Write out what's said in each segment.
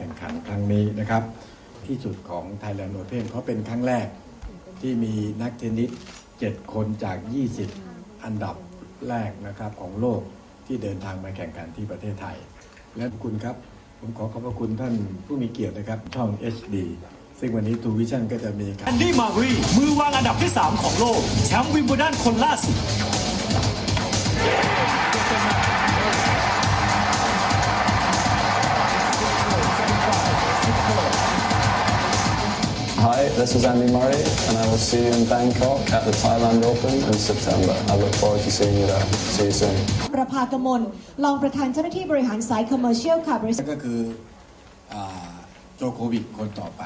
แข่งขันครั้งนี้นะครับ ที่สุดของ Thailand Open เพราะเป็นครั้งแรกที่มีนักเทนนิส 7 คนจาก 20 อันดับแรกนะครับของโลกที่เดินทางมาแข่งขันที่ประเทศไทย และขอบคุณครับ ผมขอขอบพระคุณท่านผู้มีเกียรตินะครับ ช่อง HD ซึ่งวันนี้ True Vision ก็จะมีแอนดี้มารีมือวางอันดับที่ 3 ของโลก แชมป์วิมเบิลดันคนล่าสุด Hi, this is Andy Murray, and I will see you in Bangkok at the Thailand Open in September. I look forward to seeing you there. See you soon. ประภากมลรองประธานเจ้าหน้าที่บริหารสายคอมเมอร์เชียลค่ะบริษัทก็คืออ่าโจโควิดคนต่อไป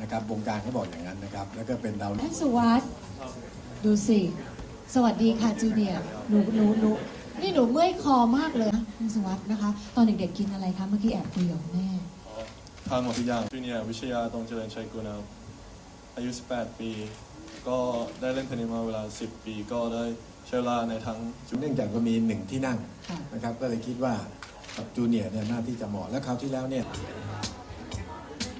นะครับวงการเขาบอกอย่างนั้นนะครับ แล้วก็เป็นดาวท่านสุวัสด์ดูสิ สวัสดีค่ะจูเนียร์หนูหนูหนูนี่หนูเมื่อยคอมากเลยนะท่านสุวัสด์นะคะ ตอนเด็กๆกินอะไรคะเมื่อกี้แอบคุยกับแม่ ทานหมดทุกอย่างจูเนียร์วิชยาตรงเจริญชัยกุลนะครับอายุ 18 ปี ก็ได้เล่นเทนนิสมาเวลา 10 ปี ก็ได้ใช้เวลาในทั้งเนื่องจากก็มีหนึ่งที่นั่งนะครับ ก็เลยคิดว่าจูเนียร์เนี่ยน่าที่จะเหมาะและคราวที่แล้วเนี่ย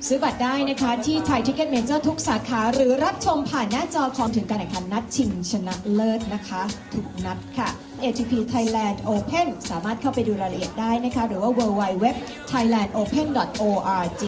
ซื้อบัตรได้นะคะที่ไทยทิกเก็ตเมเจอร์ทุกสาขา หรือรับชมผ่านหน้าจอของถึงการแข่งขันนัดชิงชนะเลิศนะคะ ทุกนัดค่ะ ATP Thailand Open สามารถเข้าไปดูรายละเอียดได้นะคะ หรือว่า www thailandopen org